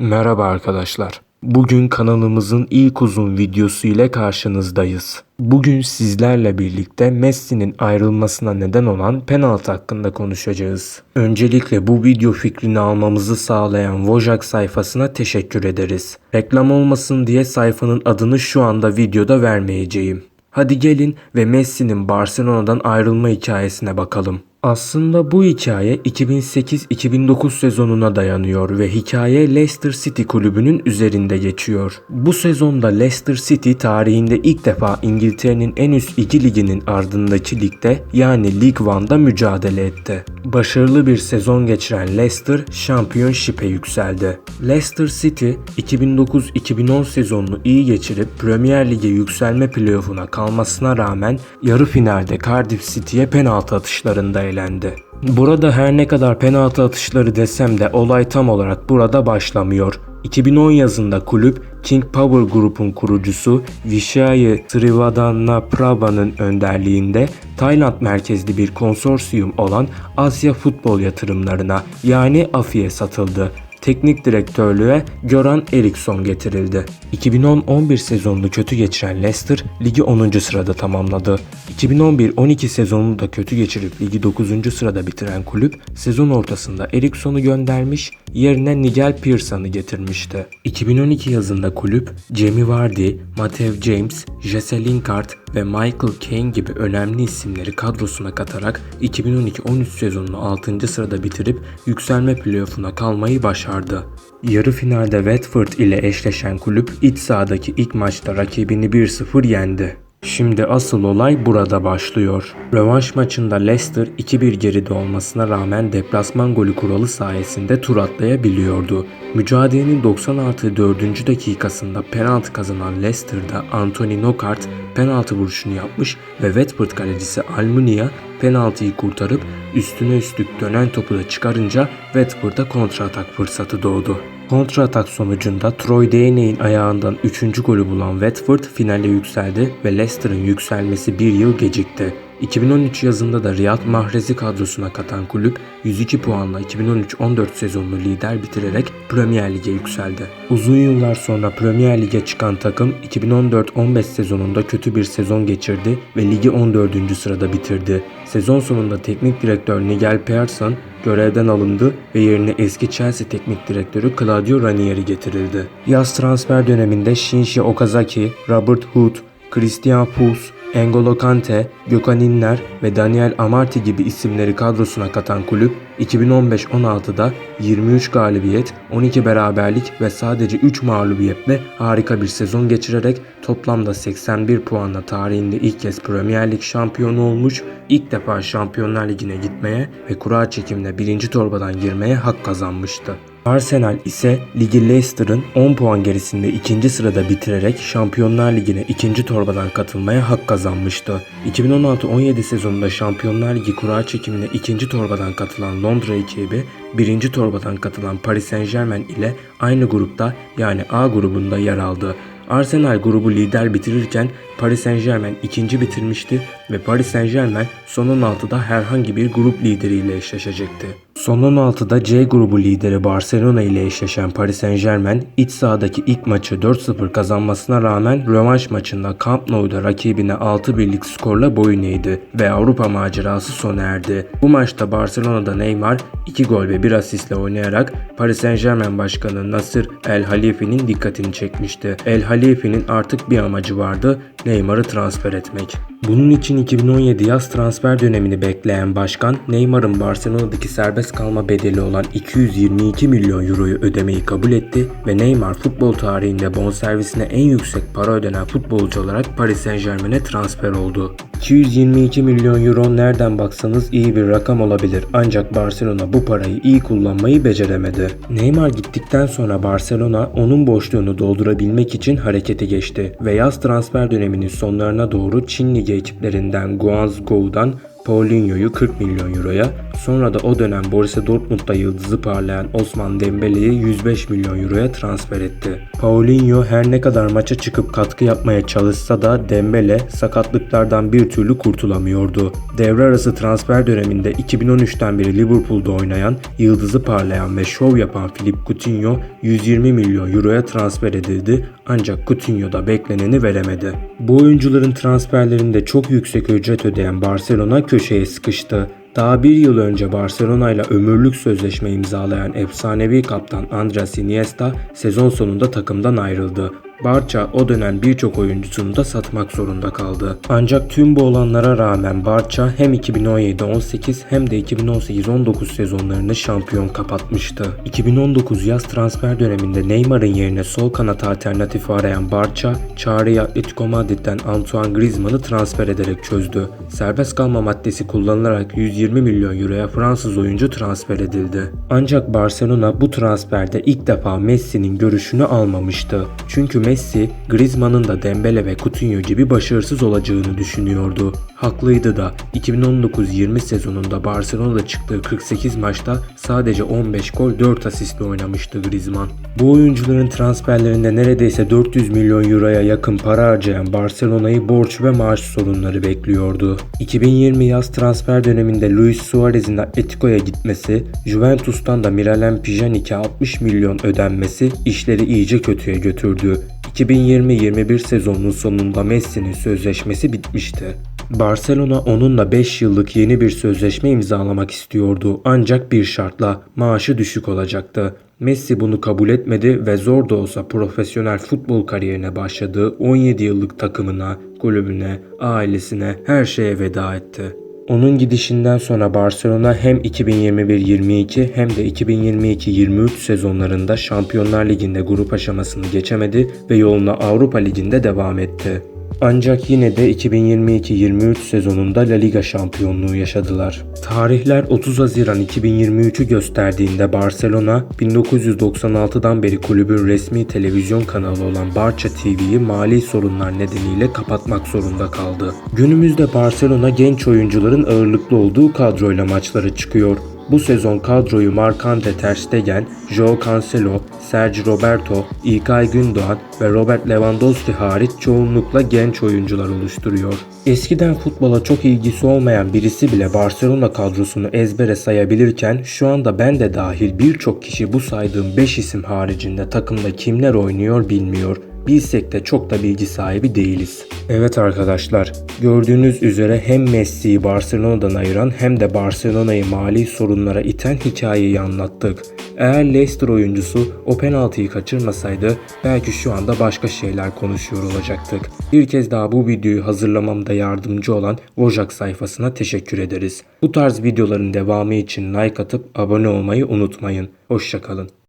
Merhaba arkadaşlar. Bugün kanalımızın ilk uzun videosu ile karşınızdayız. Bugün sizlerle birlikte Messi'nin ayrılmasına neden olan penaltı hakkında konuşacağız. Öncelikle bu video fikrini almamızı sağlayan Wojak sayfasına teşekkür ederiz. Reklam olmasın diye sayfanın adını şu anda videoda vermeyeceğim. Hadi gelin ve Messi'nin Barcelona'dan ayrılma hikayesine bakalım. Aslında bu hikaye 2008-2009 sezonuna dayanıyor ve hikaye Leicester City kulübünün üzerinde geçiyor. Bu sezonda Leicester City tarihinde ilk defa İngiltere'nin en üst iki liginin ardındaki ligde yani League One'da mücadele etti. Başarılı bir sezon geçiren Leicester Championship'e yükseldi. Leicester City 2009-2010 sezonunu iyi geçirip Premier Lig'e yükselme playoff'una kalmasına rağmen yarı finalde Cardiff City'ye penaltı atışlarında eğlendi. Burada her ne kadar penaltı atışları desem de olay tam olarak burada başlamıyor. 2010 yazında kulüp King Power Group'un kurucusu Vishay Srivadhanaprabha'nın önderliğinde Tayland merkezli bir konsorsiyum olan Asya Futbol Yatırımlarına yani AFİ'ye satıldı teknik direktörlüğe Göran Eriksson getirildi. 2010-11 sezonunu kötü geçiren Leicester ligi 10. sırada tamamladı. 2011-12 sezonunu da kötü geçirip ligi 9. sırada bitiren kulüp sezon ortasında Eriksson'u göndermiş yerine Nigel Pearson'ı getirmişti. 2012 yazında kulüp Jamie Vardy, Matev James, Jesse Lingard ve Michael Caine gibi önemli isimleri kadrosuna katarak 2012-13 sezonunu 6. sırada bitirip yükselme playoff'una kalmayı başardı. Yarı finalde Watford ile eşleşen kulüp iç sahadaki ilk maçta rakibini 1-0 yendi. Şimdi asıl olay burada başlıyor. Rövanş maçında Leicester 2-1 geride olmasına rağmen deplasman golü kuralı sayesinde tur atlayabiliyordu. Mücadelenin 96 4. dakikasında penaltı kazanan Leicester'da Anthony Knockaert penaltı vuruşunu yapmış ve Watford kalecisi Almunia penaltıyı kurtarıp üstüne üstlük dönen topu da çıkarınca Watford'a kontratak fırsatı doğdu. Kontratak sonucunda Troy Deeney'in ayağından 3. golü bulan Watford finale yükseldi ve Leicester'ın yükselmesi bir yıl gecikti. 2013 yazında da Riyad Mahrez'i kadrosuna katan kulüp 102 puanla 2013-14 sezonunu lider bitirerek Premier Lig'e yükseldi. Uzun yıllar sonra Premier Lig'e çıkan takım 2014-15 sezonunda kötü bir sezon geçirdi ve ligi 14. sırada bitirdi. Sezon sonunda teknik direktör Nigel Pearson görevden alındı ve yerine eski Chelsea teknik direktörü Claudio Ranieri getirildi. Yaz transfer döneminde Shinji Okazaki, Robert Hood, Christian Fuchs, N'Golo Kante, Gökhan İnler ve Daniel Amarty gibi isimleri kadrosuna katan kulüp 2015-16'da 23 galibiyet, 12 beraberlik ve sadece 3 mağlubiyetle harika bir sezon geçirerek toplamda 81 puanla tarihinde ilk kez Premier Lig şampiyonu olmuş, ilk defa Şampiyonlar Ligi'ne gitmeye ve kura çekimle birinci torbadan girmeye hak kazanmıştı. Arsenal ise ligi Leicester'ın 10 puan gerisinde ikinci sırada bitirerek Şampiyonlar Ligi'ne ikinci torbadan katılmaya hak kazanmıştı. 2016-17 sezonunda Şampiyonlar Ligi kura çekimine ikinci torbadan katılan Londra ekibi birinci torbadan katılan Paris Saint Germain ile aynı grupta yani A grubunda yer aldı. Arsenal grubu lider bitirirken Paris Saint Germain ikinci bitirmişti ve Paris Saint Germain son 16'da herhangi bir grup lideriyle eşleşecekti. Son 16'da C grubu lideri Barcelona ile eşleşen Paris Saint Germain iç sahadaki ilk maçı 4-0 kazanmasına rağmen rövanş maçında Camp Nou'da rakibine 6-1'lik skorla boyun eğdi ve Avrupa macerası sona erdi. Bu maçta Barcelona'da Neymar 2 gol ve 1 asistle oynayarak Paris Saint Germain başkanı Nasır El Halifi'nin dikkatini çekmişti. El Halifi'nin artık bir amacı vardı, Neymar'ı transfer etmek. Bunun için 2017 yaz transfer dönemini bekleyen başkan Neymar'ın Barcelona'daki serbest kalma bedeli olan 222 milyon euroyu ödemeyi kabul etti ve Neymar futbol tarihinde bonservisine en yüksek para ödenen futbolcu olarak Paris Saint Germain'e transfer oldu. 222 milyon euro nereden baksanız iyi bir rakam olabilir ancak Barcelona bu parayı iyi kullanmayı beceremedi. Neymar gittikten sonra Barcelona onun boşluğunu doldurabilmek için harekete geçti ve yaz transfer döneminin sonlarına doğru Çin Ligi ekiplerinden Guangzhou'dan Paulinho'yu 40 milyon euroya, sonra da o dönem Borussia Dortmund'da yıldızı parlayan Osman Dembele'yi 105 milyon euroya transfer etti. Paulinho her ne kadar maça çıkıp katkı yapmaya çalışsa da Dembele sakatlıklardan bir türlü kurtulamıyordu. Devre arası transfer döneminde 2013'ten beri Liverpool'da oynayan, yıldızı parlayan ve şov yapan Philippe Coutinho 120 milyon euroya transfer edildi ancak Coutinho da bekleneni veremedi. Bu oyuncuların transferlerinde çok yüksek ücret ödeyen Barcelona köşeye sıkıştı. Daha bir yıl önce Barcelona ile ömürlük sözleşme imzalayan efsanevi kaptan Andres Iniesta sezon sonunda takımdan ayrıldı. Barça o dönem birçok oyuncusunu da satmak zorunda kaldı. Ancak tüm bu olanlara rağmen Barça hem 2017-18 hem de 2018-19 sezonlarını şampiyon kapatmıştı. 2019 yaz transfer döneminde Neymar'ın yerine sol kanat alternatifi arayan Barça, çağrıyı Atletico Madrid'den Antoine Griezmann'ı transfer ederek çözdü. Serbest kalma maddesi kullanılarak 120 milyon euroya Fransız oyuncu transfer edildi. Ancak Barcelona bu transferde ilk defa Messi'nin görüşünü almamıştı. Çünkü Messi, Griezmann'ın da Dembele ve Coutinho gibi başarısız olacağını düşünüyordu. Haklıydı da 2019-20 sezonunda Barcelona'da çıktığı 48 maçta sadece 15 gol 4 asistle oynamıştı Griezmann. Bu oyuncuların transferlerinde neredeyse 400 milyon euroya yakın para harcayan Barcelona'yı borç ve maaş sorunları bekliyordu. 2020 yaz transfer döneminde Luis Suarez'in Atletico'ya gitmesi, Juventus'tan da Miralem Pjanic'e 60 milyon ödenmesi işleri iyice kötüye götürdü. 2020-21 sezonunun sonunda Messi'nin sözleşmesi bitmişti. Barcelona onunla 5 yıllık yeni bir sözleşme imzalamak istiyordu ancak bir şartla maaşı düşük olacaktı. Messi bunu kabul etmedi ve zor da olsa profesyonel futbol kariyerine başladığı 17 yıllık takımına, kulübüne, ailesine her şeye veda etti. Onun gidişinden sonra Barcelona hem 2021-22 hem de 2022-23 sezonlarında Şampiyonlar Ligi'nde grup aşamasını geçemedi ve yoluna Avrupa Ligi'nde devam etti. Ancak yine de 2022-23 sezonunda La Liga şampiyonluğu yaşadılar. Tarihler 30 Haziran 2023'ü gösterdiğinde Barcelona 1996'dan beri kulübün resmi televizyon kanalı olan Barça TV'yi mali sorunlar nedeniyle kapatmak zorunda kaldı. Günümüzde Barcelona genç oyuncuların ağırlıklı olduğu kadroyla maçlara çıkıyor. Bu sezon kadroyu Marc-Andre Ter Stegen, Joao Cancelo, Sergi Roberto, İlkay Gündoğan ve Robert Lewandowski hariç çoğunlukla genç oyuncular oluşturuyor. Eskiden futbola çok ilgisi olmayan birisi bile Barcelona kadrosunu ezbere sayabilirken şu anda ben de dahil birçok kişi bu saydığım 5 isim haricinde takımda kimler oynuyor bilmiyor. Bilsek de çok da bilgi sahibi değiliz. Evet arkadaşlar, gördüğünüz üzere hem Messi'yi Barcelona'dan ayıran hem de Barcelona'yı mali sorunlara iten hikayeyi anlattık. Eğer Leicester oyuncusu o penaltıyı kaçırmasaydı belki şu anda başka şeyler konuşuyor olacaktık. Bir kez daha bu videoyu hazırlamamda yardımcı olan Vojak sayfasına teşekkür ederiz. Bu tarz videoların devamı için like atıp abone olmayı unutmayın. Hoşçakalın.